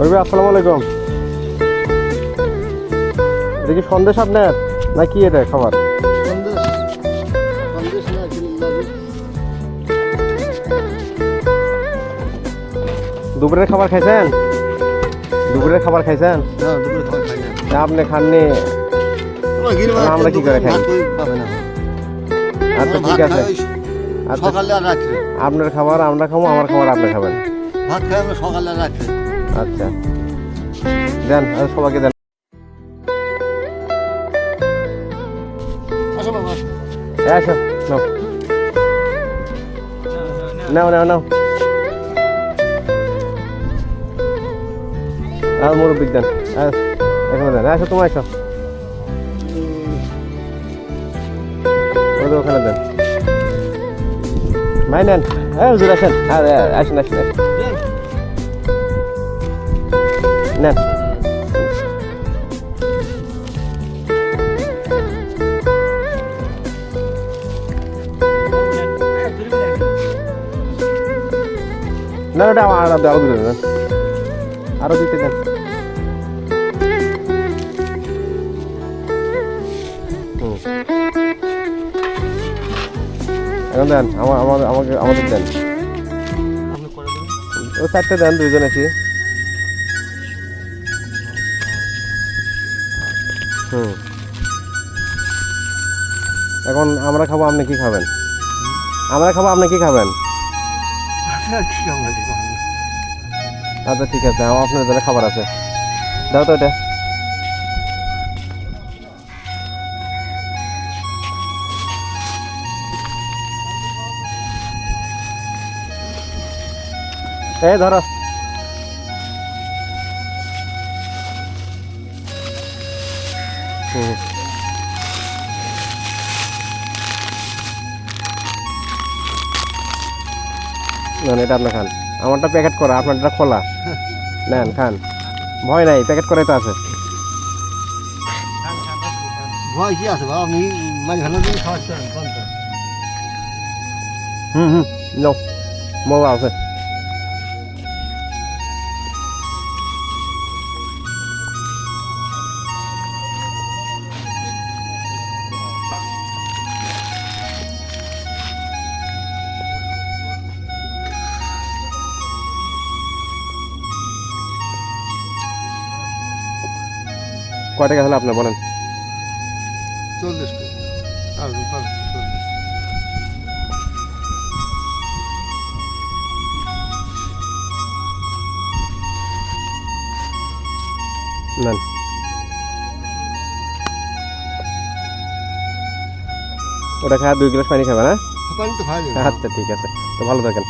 ওরবি আসসালামু আলাইকুম। এটা কি সন্দেশ আপনার না কি এটা খাবার? দুপুরের খাবার খাইছেন? দুপুরের খাবার খাইছেন? আপনি খাননি। আমরা কি করে খাই? আচ্ছা ঠিক আছে। আচ্ছা সকালে আর রাত্রে। আপনার খাবার আমরা খাব আমার খাবার আপনি খাবেন। ভাত খাই আমরা সকালে আর রাত্রে। আচ্ছা। দেন আর সবাইকে দেন। আসো বাবা। নাও। নাও নাও নাও। আর মুরব্বিক দেন এখানে দেন। আসো তোমার আসো। ওখানে দেন। নেন। হ্যাঁ হুজুর আসেন। আর আসেন আসেন আসেন। নেন না ওটা আমার আরও দিতে দেন। আরও দিতে দেন। এখন দেন আমার, আমাকে, আমাদের দেন। ও চারটে দেন, দুইজন আছি। হুম। এখন আমরা খাব আপনি কি খাবেন? আমরা খাব আপনি কি খাবেন? আচ্ছা ঠিক আছে আমার আপনার জন্য খাবার আছে। দাও তো এটা। এই ধরো। নেন এটা আপনি খান। আমারটা প্যাকেট করা আপনারটা খোলা। নেন খান। ভয় নাই প্যাকেট করে তো আছে। ভয় কি আছে বাবা? আপনি মাঝে ভালো দিয়ে খাওয়াচ্ছেন হুম হুম নাও মজা আছে। কয় টাকা হলো আপনার বলেন? চল্লিশ। নেন। ওটা খায় দুই গ্লাস পানি খাবেন হ্যাঁ? খাওয়া যাবে। আচ্ছা ঠিক আছে। তো ভালো থাকেন।